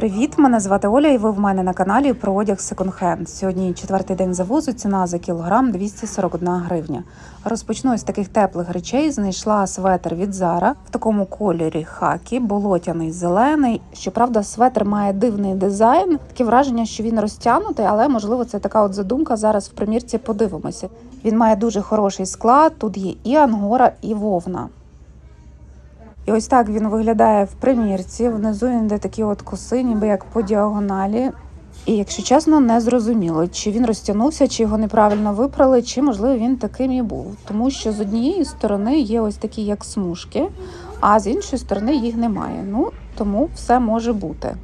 Привіт, мене звати Оля, і ви в мене на каналі про одяг секонд-хенд. Сьогодні четвертий день завозу. Ціна за кілограм 241 гривня. Розпочну з таких теплих речей. Знайшла светр від Zara в такому кольорі хакі, болотяний зелений. Щоправда, светр має дивний дизайн. Таке враження, що він розтягнутий, але можливо це така от задумка. Зараз в примірці подивимося. Він має дуже хороший склад. Тут є і ангора, і вовна. І ось так він виглядає в примірці. Внизу він де такі от коси, ніби як по діагоналі. І, якщо чесно, не зрозуміло, чи він розтягнувся, чи його неправильно випрали, чи можливо він таким і був. Тому що з однієї сторони є ось такі як смужки, а з іншої сторони їх немає. Ну тому все може бути.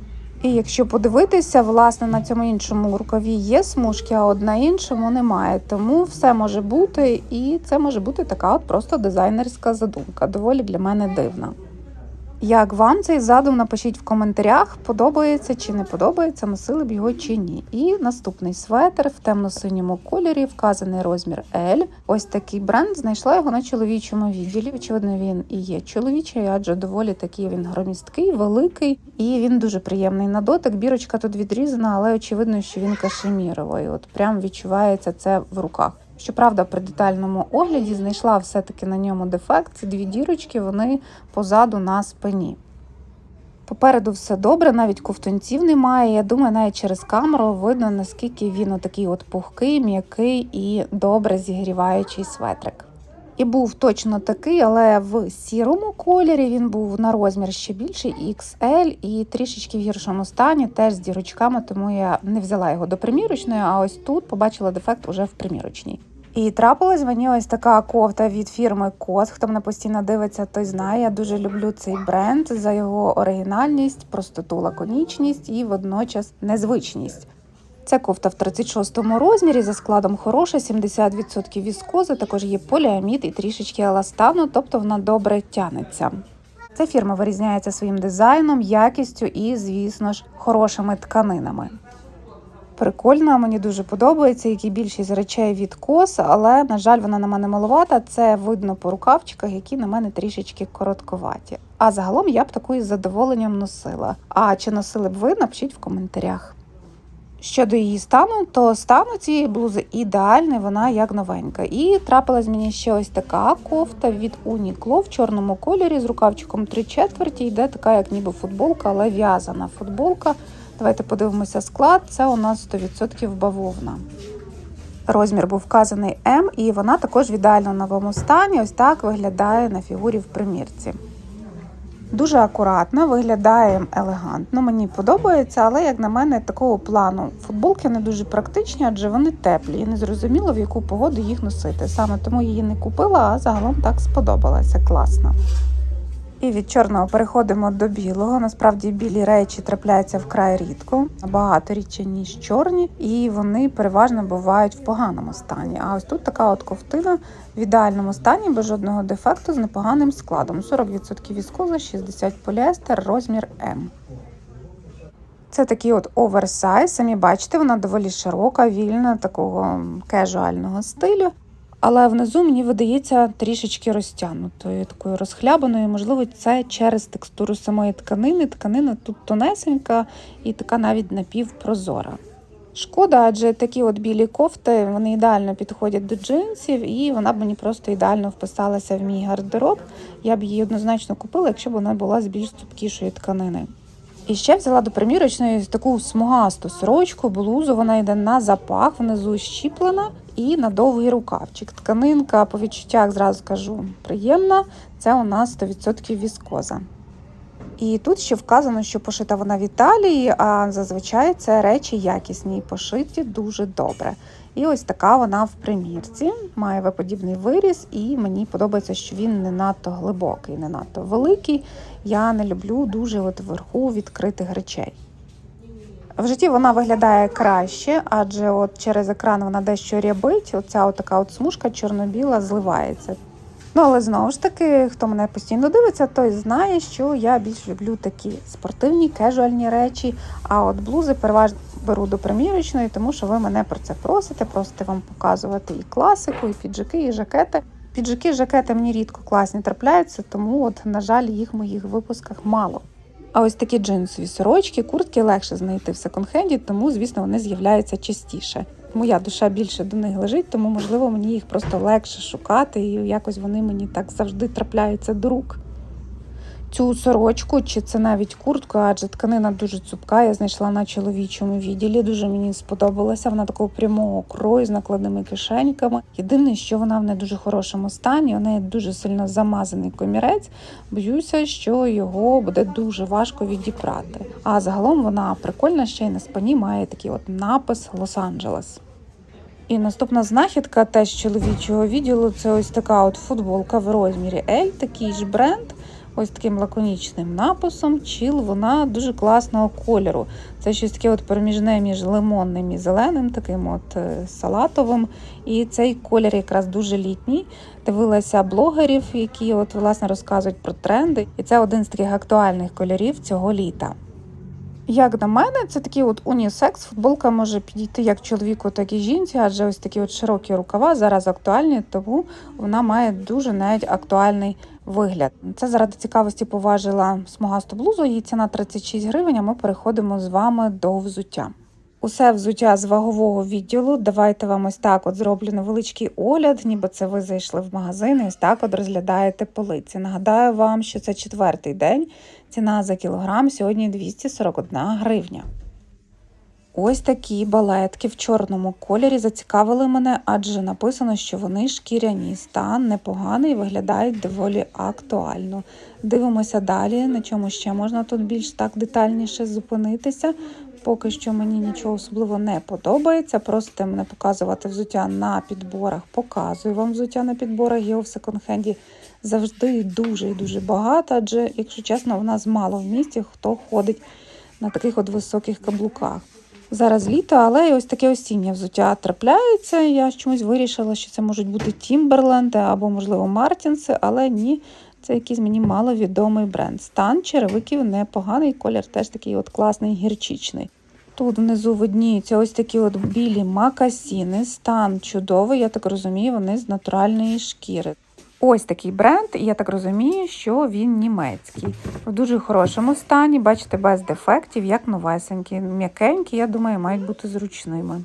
І якщо подивитися, власне, на цьому іншому рукаві є смужки, а от на іншому немає. Тому все може бути, і це може бути така от просто дизайнерська задумка. Доволі для мене дивна. Як вам цей задум, напишіть в коментарях, подобається чи не подобається, носили б його чи ні. І наступний светр в темно-синьому кольорі, вказаний розмір L. Ось такий бренд знайшла його на чоловічому відділі. Очевидно, він і є чоловічий, адже доволі такий він громісткий, великий, і він дуже приємний на дотик. Бірочка тут відрізана, але очевидно, що він кашеміровий. От прям відчувається це в руках. Щоправда, при детальному огляді знайшла все-таки на ньому дефект. Ці дві дірочки вони позаду на спині. Попереду все добре, навіть ковтунців немає. Я думаю, навіть через камеру видно, наскільки він отакий от пухкий, м'який і добре зігріваючий светрик. І був точно такий, але в сірому кольорі він був на розмір ще більший, XL, і трішечки в гіршому стані, теж з дірочками, тому я не взяла його до примірочної, а ось тут побачила дефект уже в примірочній. І трапилась мені ось така кофта від фірми Кос. Хто мене постійно дивиться, той знає. Я дуже люблю цей бренд за його оригінальність, простоту, лаконічність і водночас незвичність. Це кофта в 36-му розмірі за складом хороша, 70% віскози, також є поліамід і трішечки еластану, тобто вона добре тянеться. Ця фірма вирізняється своїм дизайном, якістю і, звісно ж, хорошими тканинами. Прикольно, мені дуже подобається, як і більшість речей від кос, але, на жаль, вона на мене маловата. Це видно по рукавчиках, які на мене трішечки коротковаті. А загалом я б таку із задоволенням носила. А чи носили б ви, напишіть в коментарях. Щодо її стану, то стан у цієї блузи ідеальний, вона як новенька. І трапилась мені ще ось така кофта від Uniqlo в чорному кольорі з рукавчиком 3 четверті. Йде така, як ніби футболка, але в'язана футболка. Давайте подивимося склад. Це у нас 100% бавовна. Розмір був вказаний М, і вона також в ідеально новому стані. Ось так виглядає на фігурі в примірці. Дуже акуратно, виглядає елегантно. Мені подобається, але, як на мене, такого плану футболки не дуже практичні, адже вони теплі. І не зрозуміло, в яку погоду їх носити. Саме тому її не купила, а загалом так сподобалася. Класно. І від чорного переходимо до білого. Насправді білі речі трапляються вкрай рідко, набагато рідше, ніж чорні, і вони переважно бувають в поганому стані. А ось тут така от ковтина в ідеальному стані, без жодного дефекту, з непоганим складом. 40% віскоза, 60 поліестер, розмір М. Це такий от оверсайз. Самі бачите, вона доволі широка, вільна, такого кежуального стилю. Але внизу мені видається трішечки розтягнутою, такою розхлябаною. Можливо, це через текстуру самої тканини. Тканина тут тонесенька і така навіть напівпрозора. Шкода, адже такі от білі кофти вони ідеально підходять до джинсів, і вона б мені просто ідеально вписалася в мій гардероб. Я б її однозначно купила, якщо б вона була з більш цупкішої тканини. І ще взяла до примірочної таку смугасту сорочку, блузу, вона йде на запах, внизу щіплена і на довгий рукавчик. Тканинка, по відчуттях зразу кажу приємна. Це у нас 100% віскоза. І тут ще вказано, що пошита вона в Італії, а зазвичай це речі якісні і пошиті дуже добре. І ось така вона в примірці, має виподібний виріз, і мені подобається, що він не надто глибокий, не надто великий. Я не люблю дуже от вверху відкритих речей. В житті вона виглядає краще, адже от через екран вона дещо рябить. Оця от така от смужка чорно-біла зливається. Ну, але знову ж таки, хто мене постійно дивиться, той знає, що я більш люблю такі спортивні, кежуальні речі. А от блузи переважно беру до примірочної, тому що ви мене про це просите, просите вам показувати і класику, і піджаки, і жакети. Піджаки, жакети мені рідко класні трапляються, тому, от, на жаль, їх в моїх випусках мало. А ось такі джинсові сорочки, куртки легше знайти в секонд-хенді, тому, звісно, вони з'являються частіше. Моя душа більше до них лежить, тому, можливо, мені їх просто легше шукати, і якось вони мені так завжди трапляються до рук. Цю сорочку, чи це навіть куртку, адже тканина дуже цупка. Я знайшла на чоловічому відділі. Дуже мені сподобалася. Вона такого прямого крою з накладними кишеньками. Єдине, що вона в не дуже хорошому стані. У неї дуже сильно замазаний комірець. Боюся, що його буде дуже важко відіпрати. А загалом вона прикольна ще й на спині має такий от напис Лос-Анджелес. І наступна знахідка теж чоловічого відділу це ось така от футболка в розмірі L, такий ж бренд. Ось таким лаконічним написом. Чіл, вона дуже класного кольору. Це щось таке от проміжне між лимонним і зеленим, таким от е, салатовим. І цей колір якраз дуже літній. Дивилася блогерів, які от власне розказують про тренди. І це один з таких актуальних кольорів цього літа. Як на мене, це такий от унісекс. Футболка може підійти як чоловіку, так і жінці, адже ось такі от широкі рукава зараз актуальні, тому вона має дуже навіть актуальний вигляд. Це заради цікавості поважила смугасту блузу. Її ціна 36 гривень. а Ми переходимо з вами до взуття. Усе взуття з вагового відділу. Давайте вам ось так от зроблю невеличкий огляд, ніби це ви зайшли в магазин і ось так от розглядаєте полиці. Нагадаю вам, що це четвертий день. Ціна за кілограм сьогодні 241 гривня. Ось такі балетки в чорному кольорі зацікавили мене, адже написано, що вони шкіряні. Стан непоганий, виглядають доволі актуально. Дивимося далі, на чому ще можна тут більш так детальніше зупинитися. Поки що мені нічого особливо не подобається. Просите мене показувати взуття на підборах. Показую вам взуття на підборах. Його в секонд-хенді завжди дуже і дуже багато, адже, якщо чесно, в нас мало в місті, хто ходить на таких от високих каблуках. Зараз літо, але ось таке осіннє взуття трапляється. Я чомусь вирішила, що це можуть бути Тімберленди або, можливо, Мартінси, але ні, це якийсь мені маловідомий бренд. Стан черевиків непоганий, колір теж такий от класний гірчичний. Тут внизу видніються ось такі от білі макасіни, стан чудовий, я так розумію, вони з натуральної шкіри. Ось такий бренд, і я так розумію, що він німецький. В дуже хорошому стані, бачите, без дефектів, як новесенькі, м'якенькі, я думаю, мають бути зручними.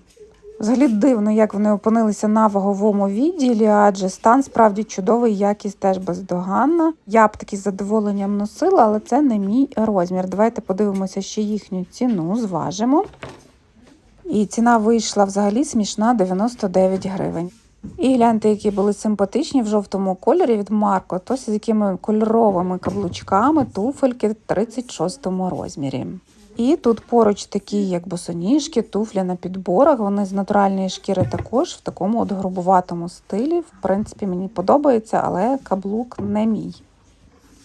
Взагалі дивно, як вони опинилися на ваговому відділі, адже стан справді чудовий, якість теж бездоганна. Я б таки з задоволенням носила, але це не мій розмір. Давайте подивимося ще їхню ціну, зважимо. І ціна вийшла взагалі смішна 99 гривень. І гляньте, які були симпатичні в жовтому кольорі від Марко, то з якими кольоровими каблучками туфельки в 36 розмірі. І тут поруч такі, як босоніжки, туфлі на підборах. Вони з натуральної шкіри також в такому от грубуватому стилі. В принципі, мені подобається, але каблук не мій.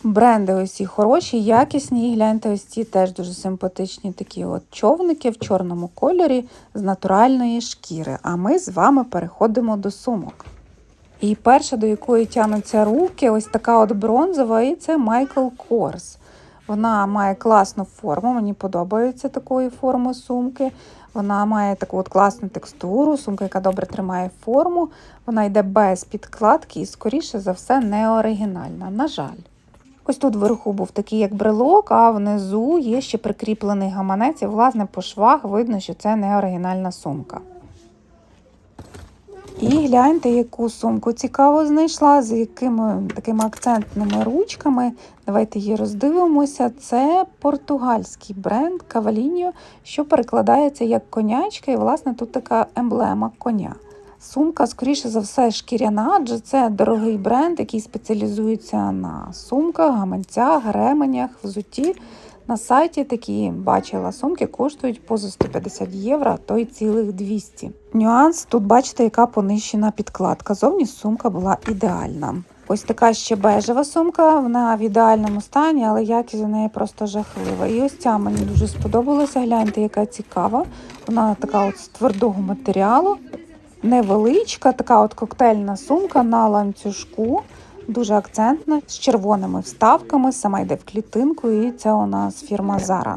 Бренди усі хороші, якісні. І гляньте, ось ці теж дуже симпатичні такі от човники в чорному кольорі з натуральної шкіри. А ми з вами переходимо до сумок. І перша, до якої тянуться руки, ось така от бронзова, і це Michael Kors. Вона має класну форму, мені подобається такої форми сумки. Вона має таку от класну текстуру, сумка, яка добре тримає форму. Вона йде без підкладки і, скоріше за все, не оригінальна. На жаль. Ось тут вверху був такий як брелок, а внизу є ще прикріплений гаманець, і, власне, по швах видно, що це не оригінальна сумка. І гляньте, яку сумку цікаво знайшла, з якими такими акцентними ручками. Давайте її роздивимося. Це португальський бренд Каваліньо, що перекладається як конячка, і, власне, тут така емблема коня. Сумка, скоріше за все, шкіряна, адже це дорогий бренд, який спеціалізується на сумках, гаманцях, ременях, взутті. На сайті такі бачила сумки коштують поза 150 євро, то й цілих 200. Нюанс тут бачите, яка понищена підкладка. Зовні сумка була ідеальна. Ось така ще бежева сумка, вона в ідеальному стані, але якість у неї просто жахлива. І ось ця мені дуже сподобалася. Гляньте, яка цікава. Вона така от з твердого матеріалу, невеличка, така от коктейльна сумка на ланцюжку. Дуже акцентна, з червоними вставками, сама йде в клітинку, і це у нас фірма Zara.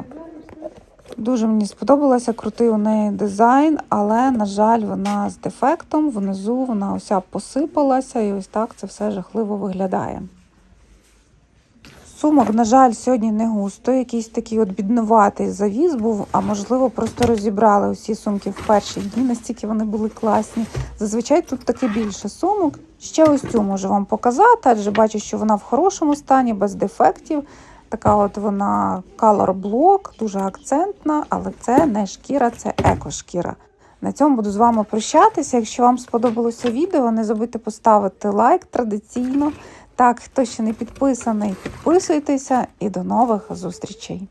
Дуже мені сподобалося, крутий у неї дизайн, але, на жаль, вона з дефектом. Внизу вона уся посипалася, і ось так це все жахливо виглядає. Сумок, на жаль, сьогодні не густо. Якийсь такий от біднуватий завіз був, а можливо, просто розібрали усі сумки в перші дні, настільки вони були класні. Зазвичай тут таки більше сумок. Ще ось цю можу вам показати, адже бачу, що вона в хорошому стані, без дефектів. Така от вона color block, дуже акцентна, але це не шкіра, це екошкіра. На цьому буду з вами прощатися. Якщо вам сподобалося відео, не забудьте поставити лайк традиційно. Так, хто ще не підписаний, підписуйтеся і до нових зустрічей.